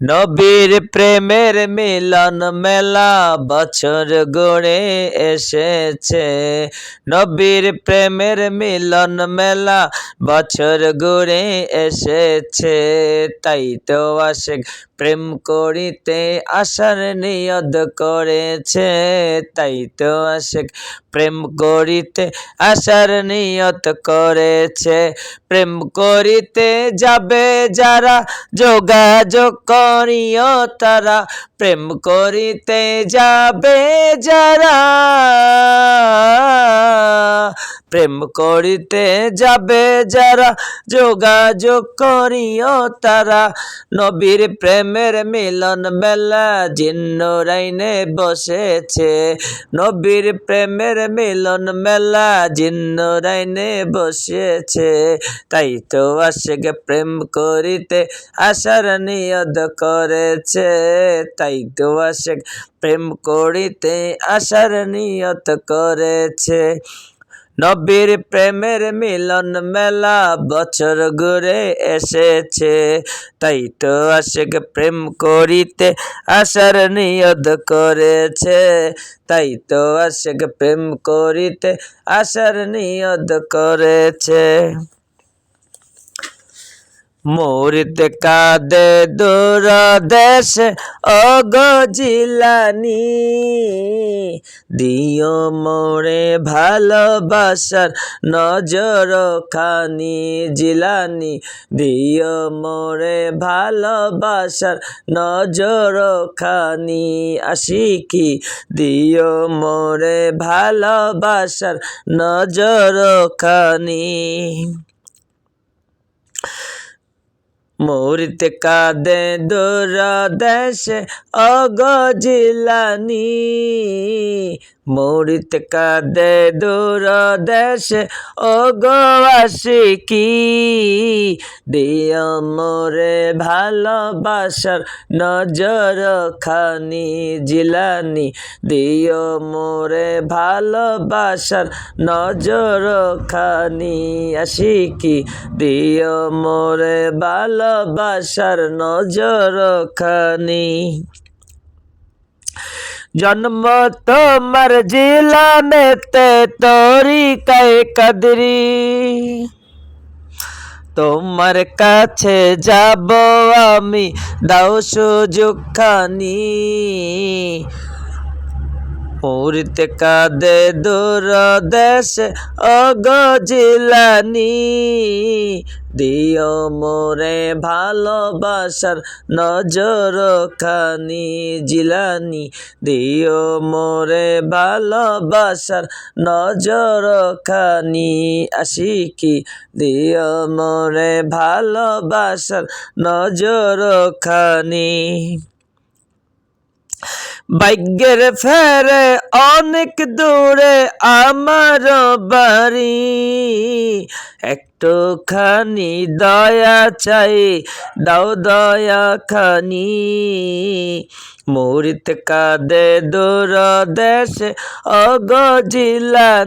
নবীর প্রেমের মিলন মেলা বছর গড়ে এসেছে। নবীর প্রেমের মিলন মেলা বছর গড়ে এসেছে। তাই তো আসে প্রেম করিতে আশার নিয়ত করেছে, তাই তো আশেক। প্রেম করিতে আশার নিয়ত করেছে, প্রেম করিতে যাবে যারা, যোগাযোগ করিও তারা। প্রেম করিতে যাবে যারা প্রেম করিতে যাবে যারা, যোগাযোগ করিও তারা। নবীর প্রেমের মিলন মেলা জিন্ন রাইনে বসেছে। নবীর প্রেমের মিলন মেলা জিন্ন রাইনে বসেছে। তাই তো আশেক প্রেম করিতে আশার নিয়ত করেছে। তাই তো আশেক প্রেম করিতে আশার নিয়ত করেছে। নবীর প্রেমের মিলন মেলা বছর ঘুরে এসেছে। তাই তো আশেক প্রেম করিতে আসার নিয়ত করেছে। তাই তো আশেক প্রেম করিতে আসার নিয়ত করেছে। মরিতে কাঁদে দূর দেশ অগজিলানি দিও মোরে ভালোবাসার নজর খানি জিলানি। দিও মোরে ভালোবাসার নজর খানি আশিকি। দিও মোরে ভালোবাসার নজর খানি মরিতে কাঁদে দূর দেশে অগজিলানি। মরিতে কাঁদে দূর দেশে অগবাসী কি? দিও মোরে ভালোবাসার নজর খানি জিলানি। দিও মোরে ভালোবাসার নজর খানি আশিকি দিও মোরে ভালোবাসার নজর খানি। জন্ম তোমার জিলানেতে তরিকায় কদরি। তোমার কাছে যাব আমি, দাও সুযোগ খানি। মুরিতে কাঁদে দূর দেশ অগজিলানি দিও মোরে ভালোবাসার নজর খানি জিলানি। দিও মোরে ভালোবাসার নজর খানি আশিকি। দিও মোরে ভালোবাসার নজর খানি ভাগ্যের ফেরে অনেক দূরে আমার বাড়ি। একটুখানি দয়া চাই, দাও দয়া খানি। মুরিত কাদে দূর দেশে অগজিলা